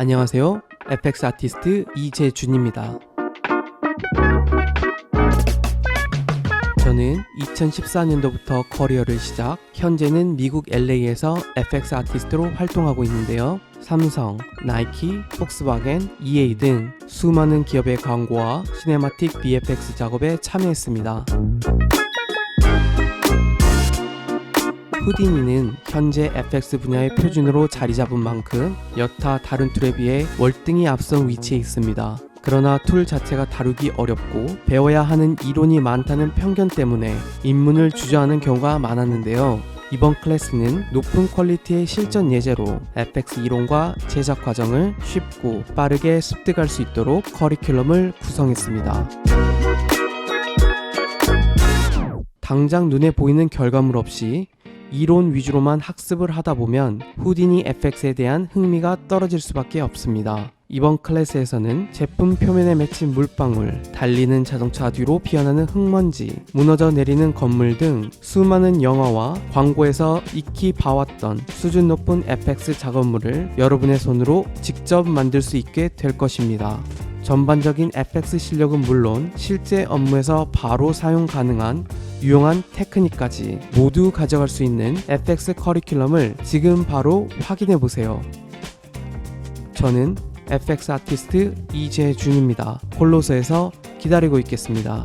안녕하세요. FX 아티스트 이재준입니다. 저는 2014년도부터 커리어를 시작, 현재는 미국 LA에서 FX 아티스트로 활동하고 있는데요. 삼성, 나이키, 폭스바겐, EA 등 수많은 기업의 광고와 시네마틱 VFX 작업에 참여했습니다. 후디니는 현재 FX 분야의 표준으로 자리 잡은 만큼 여타 다른 툴에 비해 월등히 앞선 위치에 있습니다. 그러나 툴 자체가 다루기 어렵고 배워야 하는 이론이 많다는 편견 때문에 입문을 주저하는 경우가 많았는데요. 이번 클래스는 높은 퀄리티의 실전 예제로 FX 이론과 제작 과정을 쉽고 빠르게 습득할 수 있도록 커리큘럼을 구성했습니다. 당장 눈에 보이는 결과물 없이 이론 위주로만 학습을 하다 보면 후디니 FX에 대한 흥미가 떨어질 수밖에 없습니다. 이번 클래스에서는 제품 표면에 맺힌 물방울, 달리는 자동차 뒤로 피어나는 흙먼지, 무너져 내리는 건물 등 수많은 영화와 광고에서 익히 봐왔던 수준 높은 FX 작업물을 여러분의 손으로 직접 만들 수 있게 될 것입니다. 전반적인 FX 실력은 물론 실제 업무에서 바로 사용 가능한 유용한 테크닉까지 모두 가져갈 수 있는 FX 커리큘럼을 지금 바로 확인해 보세요. 저는 FX 아티스트 이재준입니다. 홀로서에서 기다리고 있겠습니다.